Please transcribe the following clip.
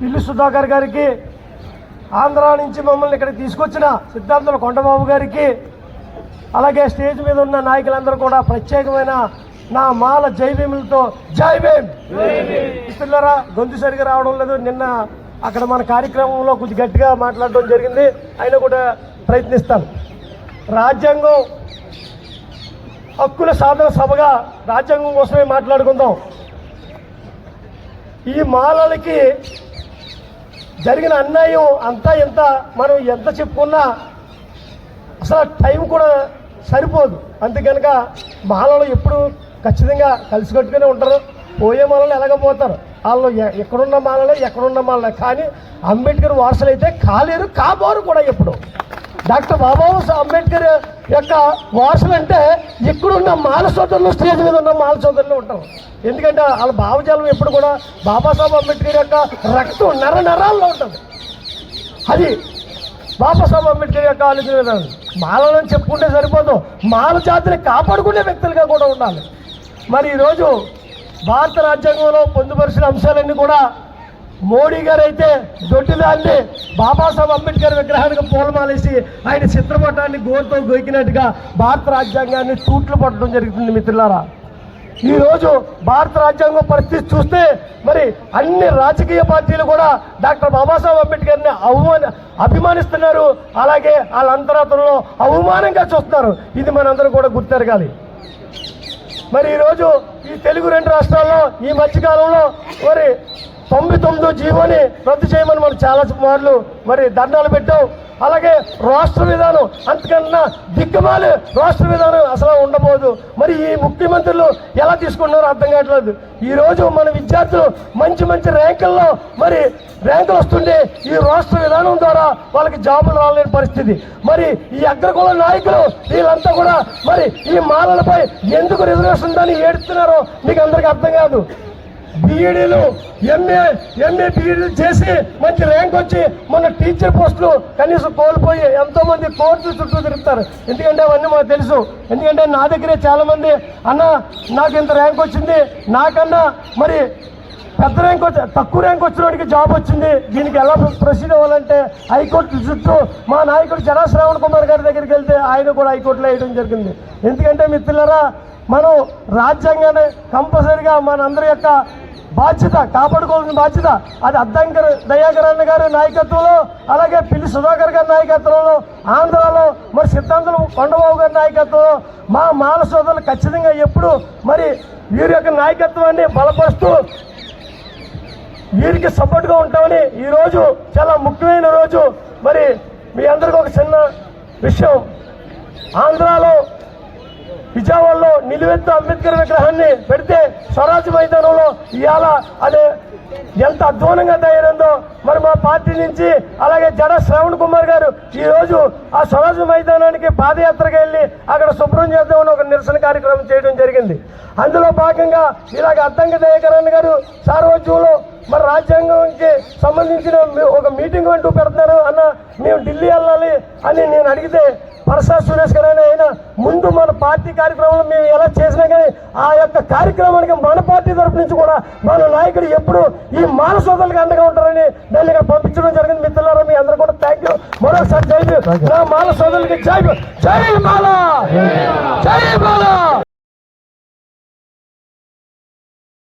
పిల్లి సుధాకర్ గారికి ఆంధ్ర నుంచి మమ్మల్ని ఇక్కడికి తీసుకొచ్చిన సిద్ధార్థుల కొండబాబు గారికి అలాగే స్టేజ్ మీద ఉన్న నాయకులందరూ కూడా ప్రత్యేకమైన నా మాల జైభీములతో జై భీమ్! పిల్లరా గొంతు సరిగా రావడం లేదు. నిన్న అక్కడ మన కార్యక్రమంలో కొద్ది గట్టిగా మాట్లాడడం జరిగింది. అయినా కూడా ప్రయత్నిస్తాను. రాజ్యాంగం హక్కుల సాధన సభగా రాజ్యాంగం కోసమే మాట్లాడుకుందాం. ఈ మాలలకి జరిగిన అన్యాయం అంతా ఎంత మనం ఎంత చెప్పుకున్నా అసలు టైం కూడా సరిపోదు. అందుకనుక మాలలో ఎప్పుడు ఖచ్చితంగా కలిసికట్టుగానే ఉంటారు. పోయే మాలలో ఎలాగపోతారు వాళ్ళు ఎక్కడున్న మాలలో ఎక్కడున్న మాలలో కానీ అంబేద్కర్ వారసులు అయితే కాలేరు కాబోరు కూడా ఎప్పుడు. డాక్టర్ బాబాసాహెబ్ అంబేద్కర్ యొక్క వారసులు అంటే ఇక్కడున్న మాల సోదరులు స్టేజ్ మీద ఉన్న మాల సోదరులు ఉంటారు. ఎందుకంటే వాళ్ళ భావజాలం ఎప్పుడు కూడా బాబాసాహెబ్ అంబేద్కర్ యొక్క రక్తం నర నరాల్లో ఉంటుంది. అది బాబాసాహెబ్ అంబేద్కర్ యొక్క ఆలోచన విధానం. మాలను చెప్పుకుంటే సరిపోదు. మాల జాతిని కాపాడుకునే వ్యక్తులుగా కూడా ఉండాలి. మరి ఈరోజు భారత రాజ్యాంగంలో పొందుపరిచిన అంశాలన్నీ కూడా మోడీ గారు అయితే దొడ్డిదాన్ని బాబాసాహెబ్ అంబేద్కర్ విగ్రహానికి పూలమాలేసి ఆయన చిత్రపటాన్ని గోరుతో గోకినట్టుగా భారత రాజ్యాంగాన్ని తూట్లు పట్టడం జరుగుతుంది మిత్రులారా. ఈరోజు భారత రాజ్యాంగం పరిస్థితి చూస్తే మరి అన్ని రాజకీయ పార్టీలు కూడా డాక్టర్ బాబాసాహెబ్ అంబేద్కర్ని అవమాన అభిమానిస్తున్నారు. అలాగే వాళ్ళ అంతరాత్రంలో అవమానంగా చూస్తున్నారు. ఇది మనందరూ కూడా గుర్తెరగాలి. మరి ఈరోజు ఈ తెలుగు రెండు రాష్ట్రాల్లో ఈ మధ్యకాలంలో మరి తొంభై తొమ్మిదో జీవోని రద్దు చేయమని మనం చాలా మార్లు మరి ధర్నాలు పెట్టాం అలాగే రాష్ట్ర విధానం అంతకన్నా దిక్కుమాలి రాష్ట్ర విధానం అసలు ఉండబోదు. మరి ఈ ముఖ్యమంత్రులు ఎలా తీసుకున్నారో అర్థం కావట్లేదు. ఈ రోజు మన విద్యార్థులు మంచి మంచి ర్యాంకుల్లో మరి ర్యాంకులు వస్తుంటే ఈ రాష్ట్ర విధానం ద్వారా వాళ్ళకి జాబులు రాలేని పరిస్థితి. మరి ఈ అగ్రకుల నాయకులు వీళ్ళంతా కూడా మరి ఈ మాలలపై ఎందుకు రిజర్వేషన్ దాన్ని ఏడుస్తున్నారో మీకు అందరికీ అర్థం కాదు. బీఈడీలు ఎంఏ ఎంఏ బీఈడీలు చేసి మంచి ర్యాంక్ వచ్చి మన టీచర్ పోస్టులు కనీసం కోల్పోయి ఎంతో మంది కోర్టు చుట్టూ తిరుగుతారు. ఎందుకంటే అవన్నీ మాకు తెలుసు. ఎందుకంటే నా దగ్గరే చాలా మంది అన్న నాకు ఇంత ర్యాంక్ వచ్చింది. నాకన్నా మరి పెద్ద ర్యాంక్ వచ్చి తక్కువ ర్యాంక్ వచ్చిన వాడికి జాబ్ వచ్చింది. దీనికి ఎలా ప్రొసీడ్ అవ్వాలంటే హైకోర్టు చుట్టూ మా నాయకుడు జనా శ్రావణ్ కుమార్ గారి దగ్గరికి వెళ్తే ఆయన కూడా హైకోర్టులో వేయడం జరిగింది. ఎందుకంటే మిత్రులరా మనం రాజ్యాంగాన్ని కంపల్సరిగా మనందరి యొక్క బాధ్యత కాపాడుకోవాల్సిన బాధ్యత. అది అద్దంకర్ దయాకరణ గారి నాయకత్వంలో అలాగే పిల్లి సుధాకర్ గారి నాయకత్వంలో ఆంధ్రాలో మరి సిద్ధాంతులు కొండబాబు గారి నాయకత్వంలో మా మాల సోదరులు ఖచ్చితంగా ఎప్పుడు మరి వీరి యొక్క నాయకత్వాన్ని బలపరుస్తూ వీరికి సపోర్ట్గా ఉంటామని ఈరోజు చాలా ముఖ్యమైన రోజు. మరి మీ అందరికీ ఒక చిన్న విషయం. ఆంధ్రాలో విజయవాడలో నిలువెత్తు అంబేద్కర్ విగ్రహాన్ని పెడితే స్వరాజ్ మైదానంలో ఇవాళ అదే ఎంత అధ్వానంగా తయారైందో మరి మా పార్టీ నుంచి అలాగే జడ శ్రవణ్ కుమార్ గారు ఈరోజు ఆ స్వరాజ్ మైదానానికి పాదయాత్రగా వెళ్ళి అక్కడ శుభ్రం చేద్దామని ఒక నిరసన కార్యక్రమం చేయడం జరిగింది. అందులో భాగంగా ఇలాగ అద్దంకి దయాకరణ్ గారు సార్వజ్యంలో మరి రాజ్యాంగంకి సంబంధించిన మీ- ఒక మీటింగ్ అంటూ పెడుతున్నారు అన్న మేము ఢిల్లీ వెళ్ళాలి అని నేను అడిగితే పరసా సురేష్ గారు అని ఆయన ముందు మన పార్టీ కార్యక్రమంలో మేము ఎలా చేసినా కానీ ఆ యొక్క కార్యక్రమానికి మన పార్టీ తరపు నుంచి కూడా మన నాయకుడు ఎప్పుడు ఈ మాల సోదరులకు అండగా ఉంటారని దాన్ని ఇక్కడ పంపించడం జరిగింది. మిత్రులారా మీ అందరూ కూడా థ్యాంక్ యూ మరొకసారి జై నా మాల సోదరులకి జై జై మాల! జై మాల!